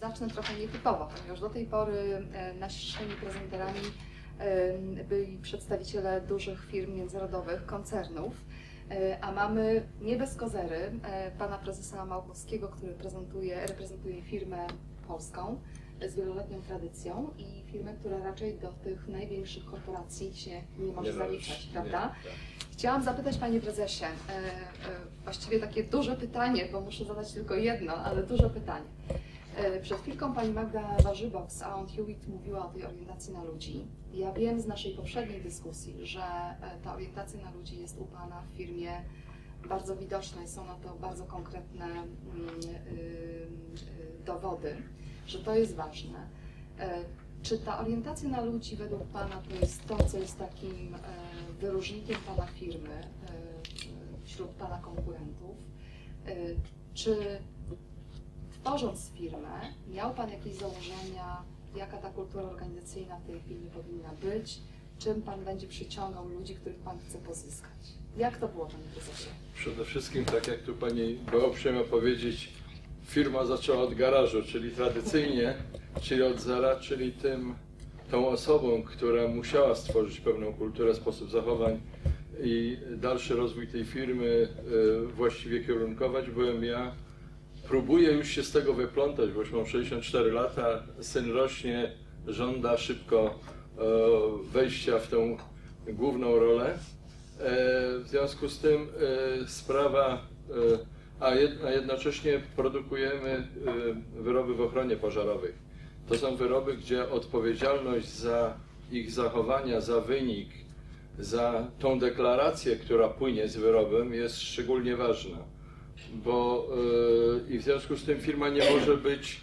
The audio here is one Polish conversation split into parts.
Zacznę trochę nietypowo, ponieważ do tej pory e, naszymi prezenterami e, byli przedstawiciele dużych firm międzynarodowych, koncernów, e, a mamy nie bez kozery pana prezesa Małkowskiego, który prezentuje, reprezentuje firmę polską z wieloletnią tradycją i firmę, która raczej do tych największych korporacji się nie może zaliczać, prawda? Nie, tak. Chciałam zapytać Panie Prezesie, właściwie takie duże pytanie, bo muszę zadać tylko jedno, ale duże pytanie. E, Przed chwilką Pani Magda Warzybok z Aon Hewitt mówiła o tej orientacji na ludzi. Ja wiem z naszej poprzedniej dyskusji, że e, ta orientacja na ludzi jest u Pana w firmie bardzo widoczna i są na to bardzo konkretne mm, y, y, dowody, że to jest ważne. E, Czy ta orientacja na ludzi według Pana to jest to, co jest takim wyróżnikiem Pana firmy wśród Pana konkurentów? Czy tworząc firmę, miał Pan jakieś założenia, jaka ta kultura organizacyjna w tej firmie powinna być? Czym Pan będzie przyciągał ludzi, których Pan chce pozyskać? Jak to było, Panie Prezesie? Przede wszystkim, tak jak tu Pani była uprzejma powiedzieć, firma zaczęła od garażu, czyli tradycyjnie, czyli od zera, czyli tym, tą osobą, która musiała stworzyć pewną kulturę, sposób zachowań i dalszy rozwój tej firmy e, właściwie kierunkować, byłem ja. Próbuję już się z tego wyplątać, bo już mam 64 lata, syn rośnie, żąda szybko e, wejścia w tą główną rolę. E, W związku z tym e, sprawa, a jed- a jednocześnie produkujemy wyroby w ochronie pożarowej. To są wyroby, gdzie odpowiedzialność za ich zachowania, za wynik, za tą deklarację, która płynie z wyrobem jest szczególnie ważna. Bo e, i w związku z tym firma nie może być,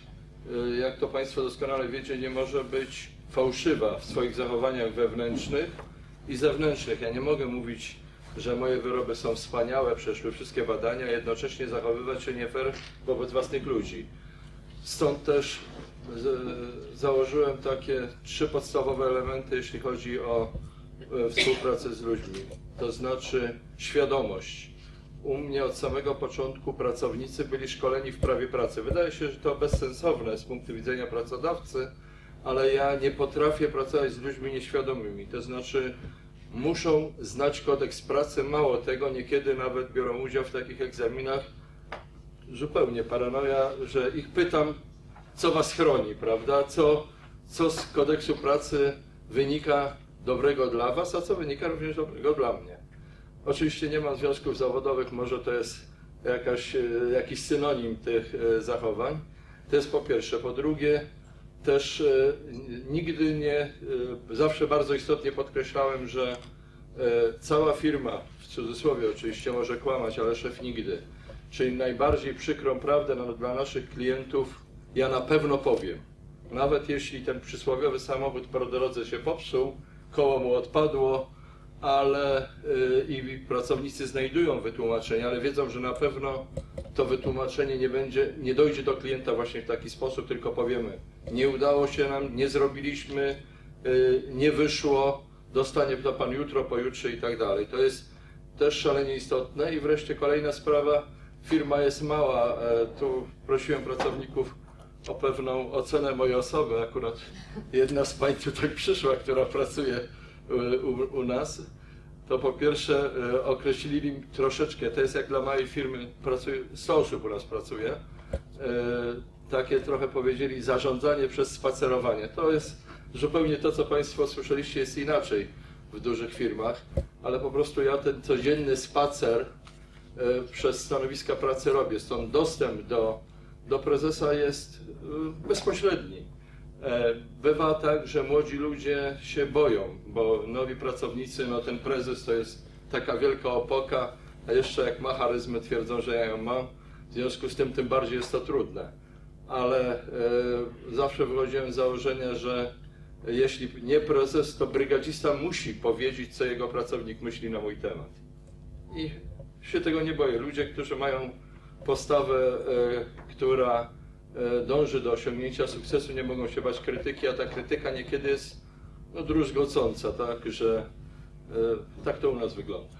e, jak to Państwo doskonale wiecie, nie może być fałszywa w swoich zachowaniach wewnętrznych i zewnętrznych. Ja nie mogę mówić, że moje wyroby są wspaniałe, przeszły wszystkie badania, jednocześnie zachowywać się nie fair wobec własnych ludzi. Stąd też z, założyłem takie trzy podstawowe elementy, jeśli chodzi o e, współpracę z ludźmi. To znaczy świadomość. U mnie od samego początku pracownicy byli szkoleni w prawie pracy. Wydaje się, że to bezsensowne z punktu widzenia pracodawcy, ale ja nie potrafię pracować z ludźmi nieświadomymi. To znaczy muszą znać kodeks pracy, mało tego, niekiedy nawet biorą udział w takich egzaminach. Zupełnie paranoja, że ich pytam, co was chroni, prawda? Co, co z kodeksu pracy wynika dobrego dla was, a co wynika również dobrego dla mnie. Oczywiście nie mam związków zawodowych, może to jest jakaś, e, jakiś synonim tych e, zachowań. To jest po pierwsze. Po drugie, też e, nigdy nie, zawsze bardzo istotnie podkreślałem, że cała firma, w cudzysłowie oczywiście może kłamać, ale szef nigdy. Czyli najbardziej przykrą prawdę dla naszych klientów ja na pewno powiem. Nawet jeśli ten przysłowiowy samochód po drodze się popsuł, koło mu odpadło, ale y, i pracownicy znajdują wytłumaczenie, ale wiedzą, że na pewno to wytłumaczenie nie będzie, nie dojdzie do klienta właśnie w taki sposób, tylko powiemy, nie udało się nam, nie zrobiliśmy, y, nie wyszło, dostanie to pan jutro, pojutrze i tak dalej. To jest też szalenie istotne. I wreszcie kolejna sprawa, firma jest mała. E, Tu prosiłem pracowników o pewną ocenę mojej osoby. Akurat jedna z pań tutaj przyszła, która pracuje u, u nas. To po pierwsze e, określili mi troszeczkę, to jest jak dla małej firmy, pracuje, 100 osób u nas pracuje, e, takie trochę powiedzieli zarządzanie przez spacerowanie. To jest zupełnie to, co Państwo słyszeliście, jest inaczej w dużych firmach, ale po prostu ja ten codzienny spacer e, przez stanowiska pracy robię. Stąd dostęp do, do prezesa jest bezpośredni. E, Bywa tak, że młodzi ludzie się boją, bo nowi pracownicy, no ten prezes to jest taka wielka opoka, a jeszcze jak ma charyzmę, twierdzą, że ja ją mam. W związku z tym tym bardziej jest to trudne. Ale e, zawsze wychodziłem z założenia, że jeśli nie prezes, to brygadzista musi powiedzieć, co jego pracownik myśli na mój temat. I się tego nie boję. Ludzie, którzy mają postawę, e, która dąży do osiągnięcia sukcesu, nie mogą się bać krytyki, a ta krytyka niekiedy jest no, druzgocąca, tak, że e, tak to u nas wygląda.